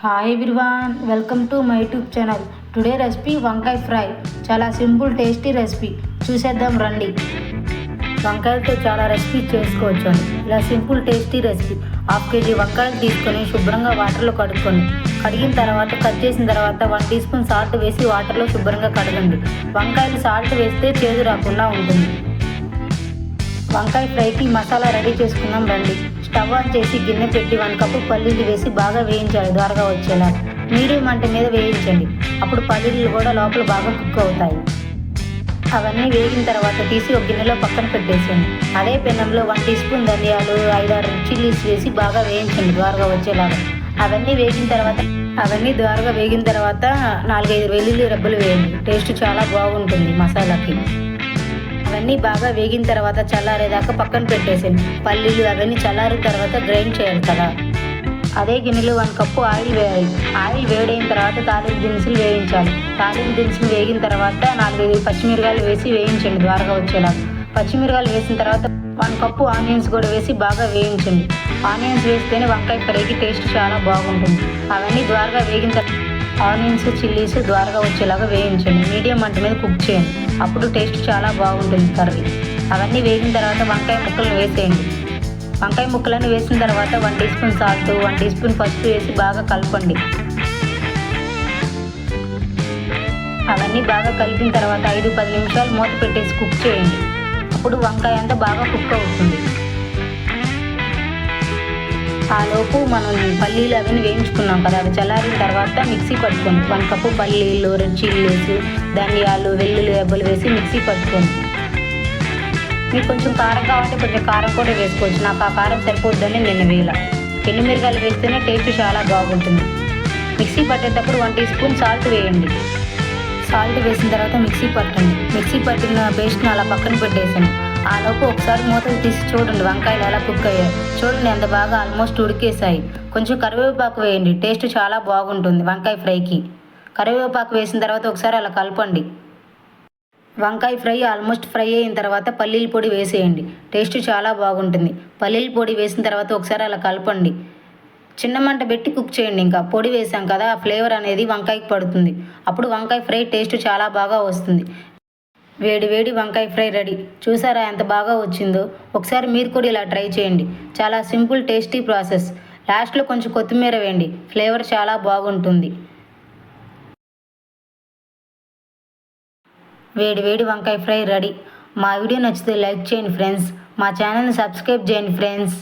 Hi everyone welcome to my YouTube channel today recipe వంకాయ fry. చాలా simple tasty recipe చూసేద్దాం రండి. వంకాయలతో చాలా రెసిపీ చేసుకోవచ్చు ఇలా simple tasty recipe half kg వంకాయలు తీసుకొని శుభ్రంగా వాటర్లో కడుక్కోండి. కడిగిన తర్వాత కట్ చేసిన తర్వాత వన్ టీ స్పూన్ సాల్ట్ వేసి వాటర్లో శుభ్రంగా కడగండి. వంకాయలు సాల్ట్ వేస్తే చేదు రాకుండా ఉంటుంది. వంకాయ ఫ్రైకి మసాలా రెడీ చేసుకుందాం రండి. స్టవ్ ఆన్ చేసి గిన్నె పెట్టి వన్ కప్పు పల్లీలు వేసి బాగా వేయించాలి ద్వారగా వచ్చేలా. మీడియం మంట మీద వేయించండి. అప్పుడు పల్లీలు కూడా లోపల బాగా కుక్ అవుతాయి. అవన్నీ వేగిన తర్వాత తీసి ఒక గిన్నెలో పక్కన పెట్టేసేయండి. అదే పెనంలో వన్ టీ స్పూన్ ధనియాలు ఐదారు చిల్లీస్ వేసి బాగా వేయించండి ద్వారగా వచ్చేలాగా. అవన్నీ వేగిన తర్వాత అవన్నీ ద్వారగా వేగిన తర్వాత నాలుగైదు వెల్లుల్లి రెబ్బలు వేయండి. టేస్ట్ చాలా బాగుంటుంది మసాలాకి. అవన్నీ బాగా వేగిన తర్వాత చల్లారేదాకా పక్కన పెట్టేసాను పల్లీలు అవన్నీ చల్లారిన తర్వాత గ్రైండ్ చేయాలి కదా. అదే గిన్నెలో వన్ కప్పు ఆయిల్ వేయాలి. ఆయిల్ వేడైన తర్వాత తాలింపు దినుసులు వేయించాలి. తాలింపు దినుసులు వేగిన తర్వాత నాలుగైదు పచ్చిమిరకాయలు వేసి వేయించండి ద్వారగా వచ్చేలా. పచ్చిమిరకాయలు వేసిన తర్వాత వన్ కప్పు ఆనియన్స్ కూడా వేసి బాగా వేయించండి. ఆనియన్స్ వేస్తేనే వంకాయ ఫ్రైకి టేస్ట్ చాలా బాగుంటుంది. అవన్నీ ద్వారగా వేగిన తర్వాత ఆనియన్స్ చిల్లీస్ ద్వారగా వచ్చేలాగా వేయించండి. మీడియం మంట మీద కుక్ చేయండి. అప్పుడు టేస్ట్ చాలా బాగుంటుంది కర్రీ. అవన్నీ వేగిన తర్వాత వంకాయ ముక్కలను వేసేయండి. వంకాయ ముక్కలను వేసిన తర్వాత one teaspoon salt one teaspoon పసుపు వేసి బాగా కలపండి. అవన్నీ బాగా కలిపిన తర్వాత ఐదు పది నిమిషాలు మూత పెట్టేసి కుక్ చేయండి. అప్పుడు వంకాయ అంతా బాగా కుక్ అవుతుంది. ఆ లోపు మనం పల్లీలు అవన్నీ వేయించుకున్నాం కదా అవి చల్లారిన తర్వాత మిక్సీ పట్టుకోండి వన్ కప్పు పల్లీలు రెడ్ చిల్లీస్ ధనియాలు వెల్లుల్లి రెబ్బలు వేసి మిక్సీ పట్టుకోండి మీకు కొంచెం కారం కావాలంటే కొంచెం కారం కూడా వేసుకోవచ్చు. నాకు ఆ కారం సరిపోద్దని నేను వేల మిరగాయలు వేస్తేనే టేస్ట్ చాలా బాగుంటుంది. మిక్సీ పట్టేటప్పుడు వన్ టీ స్పూన్ సాల్ట్ వేయండి. సాల్ట్ వేసిన తర్వాత మిక్సీ పట్టండి. మిక్సీ పట్టిన పేస్ట్ని అలా పక్కన పెట్టేసాను. ఆలోపు ఒకసారి మూతలు తీసి చూడండి. వంకాయలు ఎలా కుక్ అయ్యాయి. చూడండి ఎంత బాగా ఆల్మోస్ట్ ఉడికేసాయి కొంచెం కరివేపాకు వేయండి. టేస్ట్ చాలా బాగుంటుంది వంకాయ ఫ్రైకి. కరివేపాకు వేసిన తర్వాత ఒకసారి అలా కలపండి. వంకాయ ఫ్రై ఆల్మోస్ట్ ఫ్రై అయిన తర్వాత పల్లీల పొడి వేసేయండి. టేస్ట్ చాలా బాగుంటుంది. పల్లీల పొడి వేసిన తర్వాత ఒకసారి అలా కలపండి. చిన్న మంట పెట్టి కుక్ చేయండి. ఇంకా పొడి వేసాం కదా ఆ ఫ్లేవర్ అనేది వంకాయకి పడుతుంది. అప్పుడు వంకాయ ఫ్రై టేస్ట్ చాలా బాగా వస్తుంది. వేడి వేడి వంకాయ ఫ్రై రెడీ. చూసారా ఎంత బాగా వచ్చిందో? ఒకసారి మీరు కూడా ఇలా ట్రై చేయండి. చాలా సింపుల్ టేస్టీ ప్రాసెస్. లాస్ట్లో కొంచెం కొత్తిమీర వేయండి. ఫ్లేవర్ చాలా బాగుంటుంది. వేడి వేడి వంకాయ ఫ్రై రెడీ. మా వీడియో నచ్చితే లైక్ చేయండి ఫ్రెండ్స్. మా ఛానల్ని సబ్స్క్రైబ్ చేయండి ఫ్రెండ్స్.